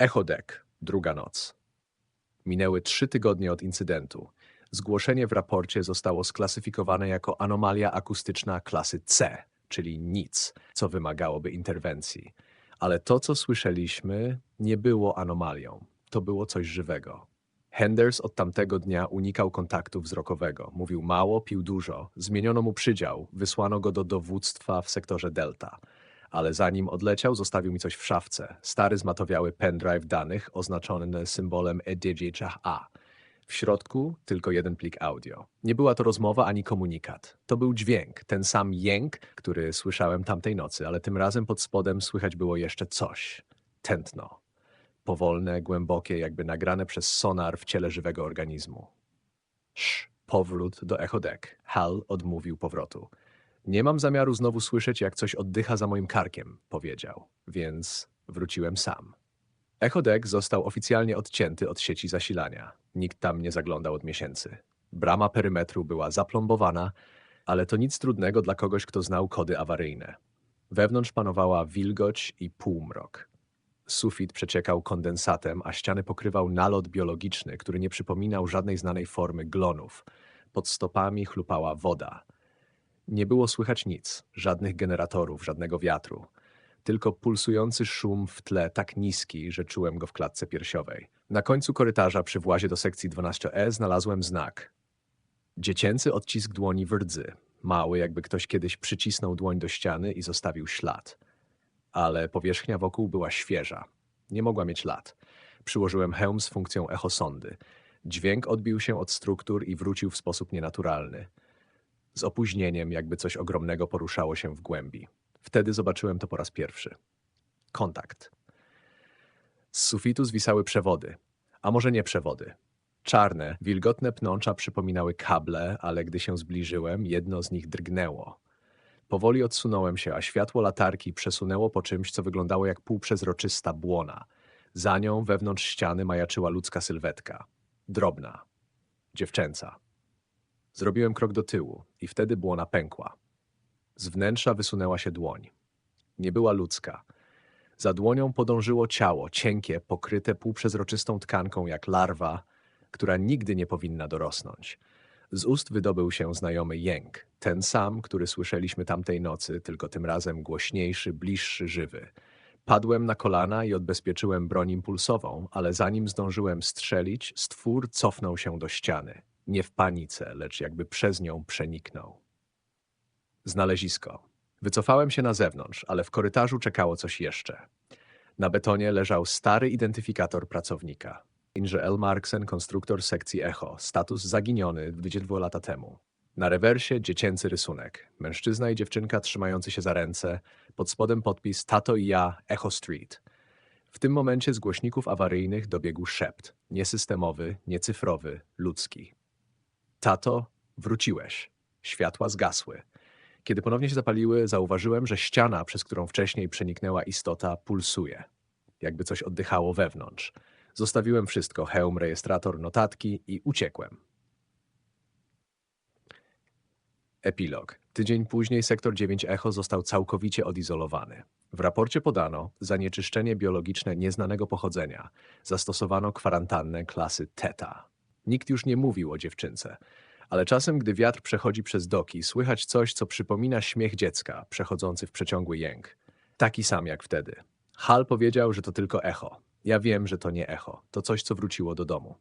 Echo Deck, druga noc. Minęły trzy tygodnie od incydentu. Zgłoszenie w raporcie zostało sklasyfikowane jako anomalia akustyczna klasy C, czyli nic, co wymagałoby interwencji. Ale to, co słyszeliśmy, nie było anomalią. To było coś żywego. Henders od tamtego dnia unikał kontaktu wzrokowego. Mówił mało, pił dużo. Zmieniono mu przydział, wysłano go do dowództwa w sektorze Delta. Ale zanim odleciał, zostawił mi coś w szafce. Stary zmatowiały pendrive danych oznaczony symbolem EDGHA. W środku tylko jeden plik audio. Nie była to rozmowa ani komunikat. To był dźwięk, ten sam jęk, który słyszałem tamtej nocy, ale tym razem pod spodem słychać było jeszcze coś. Tętno. Powolne, głębokie, jakby nagrane przez sonar w ciele żywego organizmu. Sz, powrót do Echo Deck. Hal odmówił powrotu. Nie mam zamiaru znowu słyszeć, jak coś oddycha za moim karkiem, powiedział, więc wróciłem sam. Echo Deck został oficjalnie odcięty od sieci zasilania. Nikt tam nie zaglądał od miesięcy. Brama perymetru była zaplombowana, ale to nic trudnego dla kogoś, kto znał kody awaryjne. Wewnątrz panowała wilgoć i półmrok. Sufit przeciekał kondensatem, a ściany pokrywał nalot biologiczny, który nie przypominał żadnej znanej formy glonów. Pod stopami chlupała woda. Nie było słychać nic, żadnych generatorów, żadnego wiatru. Tylko pulsujący szum w tle tak niski, że czułem go w klatce piersiowej. Na końcu korytarza przy włazie do sekcji 12E znalazłem znak. Dziecięcy odcisk dłoni w rdzy. Mały, jakby ktoś kiedyś przycisnął dłoń do ściany i zostawił ślad. Ale powierzchnia wokół była świeża. Nie mogła mieć lat. Przyłożyłem hełm z funkcją echosondy. Dźwięk odbił się od struktur i wrócił w sposób nienaturalny. Z opóźnieniem, jakby coś ogromnego poruszało się w głębi. Wtedy zobaczyłem to po raz pierwszy. Kontakt. Z sufitu zwisały przewody, a może nie przewody. Czarne, wilgotne pnącza przypominały kable, ale gdy się zbliżyłem, jedno z nich drgnęło. Powoli odsunąłem się, a światło latarki przesunęło po czymś, co wyglądało jak półprzezroczysta błona. Za nią wewnątrz ściany majaczyła ludzka sylwetka. Drobna. Dziewczęca. Zrobiłem krok do tyłu i wtedy błona pękła. Z wnętrza wysunęła się dłoń. Nie była ludzka. Za dłonią podążyło ciało, cienkie, pokryte półprzezroczystą tkanką jak larwa, która nigdy nie powinna dorosnąć. Z ust wydobył się znajomy jęk, ten sam, który słyszeliśmy tamtej nocy, tylko tym razem głośniejszy, bliższy, żywy. Padłem na kolana i odbezpieczyłem broń impulsową, ale zanim zdążyłem strzelić, stwór cofnął się do ściany. Nie w panice, lecz jakby przez nią przeniknął. Znalezisko. Wycofałem się na zewnątrz, ale w korytarzu czekało coś jeszcze. Na betonie leżał stary identyfikator pracownika. Inge L. Marksen, konstruktor sekcji Echo. Status zaginiony 22 lata temu. Na rewersie dziecięcy rysunek. Mężczyzna i dziewczynka trzymający się za ręce. Pod spodem podpis Tato i ja, Echo Street. W tym momencie z głośników awaryjnych dobiegł szept. Niesystemowy, niecyfrowy, ludzki. Tato, wróciłeś. Światła zgasły. Kiedy ponownie się zapaliły, zauważyłem, że ściana, przez którą wcześniej przeniknęła istota, pulsuje. Jakby coś oddychało wewnątrz. Zostawiłem wszystko, hełm, rejestrator, notatki i uciekłem. Epilog. Tydzień później sektor 9 Echo został całkowicie odizolowany. W raporcie podano zanieczyszczenie biologiczne nieznanego pochodzenia. Zastosowano kwarantannę klasy Teta. Nikt już nie mówił o dziewczynce, ale czasem, gdy wiatr przechodzi przez doki, słychać coś, co przypomina śmiech dziecka przechodzący w przeciągły jęk. Taki sam jak wtedy. Hal powiedział, że to tylko echo. Ja wiem, że to nie echo. To coś, co wróciło do domu.